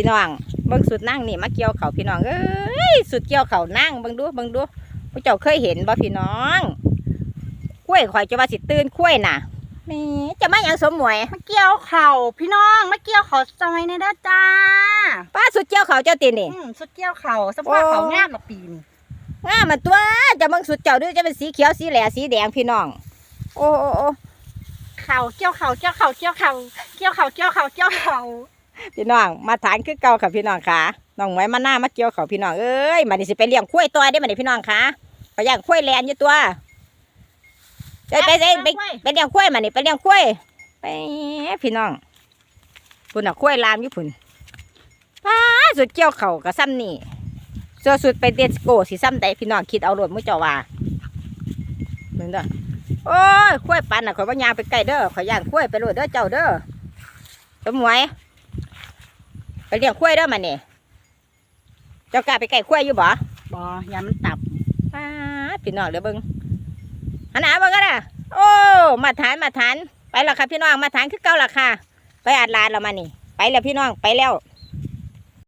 พี่น้องเบิ่งสุดนั่งนี่มาเกี่ยวเขาพี่น้องเอ้ยสุดเกี่ยวเขานั่งเบิ่งดูเบิ่งดูพวกเจ้าเคยเห็นบ่พี่น้องกล้วยข่อยจะว่าสิตื่นกล้วยน่ะแหม่จะมาหยังสมหมวยมาเกี่ยวเข่าพี่น้องมาเกี่ยวเข่าซอยในเด้อจ้าป้าสุดเกี่ยวเขาเจ้าตีนี่อืมสุดเกี่ยวเข่าสภาพโอ้เขางามหรอกปีนี้งามมันตัวจะเบิ่งสุดเจ้าดูจะเป็นสีเขียวสีแหล่สีแดงพี่น้องโอ้โอ้โอ้เข่าเกี่ยวเข่าเกี่ยวเข่าเกี่ยวเข่าเกี่ยวเข่าเกี่ยวเข่าเกี่ยวเข่า พี่น้องมาฐานคือเก่าค่ะพี่น้องค่ะน้องหมวยมาหน้ามาเกี่ยวเขาพี่น้องเอ้ยมันนี่สิไปเลี้ยงคุ้ยตัวได้มันนี่พี่น้องค่ะไปย่างคุ้ยแลนอยู่ตัวไปไปไปไปไปเลี้ยงคุ้ยมันนี่ไปเลี้ยงคุ้ยไปพี่น้องพุ่นน่ะคุ้ยลามอยู่พุ่นป้าสุดเกี่ยวเขากับซ้ำนี่เสื้อสุดไปเดสโกสิซ้ำใดพี่น้องคิดเอารถมุ้เจ้าว่าเหมือนเด้อโอ้ยคุ้ยปันน่ะข่อยว่ายางไปไกลเด้อข่อยย่างคุ้ยไปโลดเด้อเจ้าเด้อสมหมวย ไปเลี้ยงควายเด้อมันนี่เจ้ากล้าไปไก่ควายอยู่บ่บออย่ามันตับป้าดพี่น้องเดี๋ยวเบิ่งหันหน้าเบิ่งกันนะโอ้ มาฐานมาฐาน ไปแล้วค่ะพี่น้องมาฐานคือเก่าและค่ะ ไปอาดลานแล้วมานี่ ไปแล้วพี่น้องไปแล้ว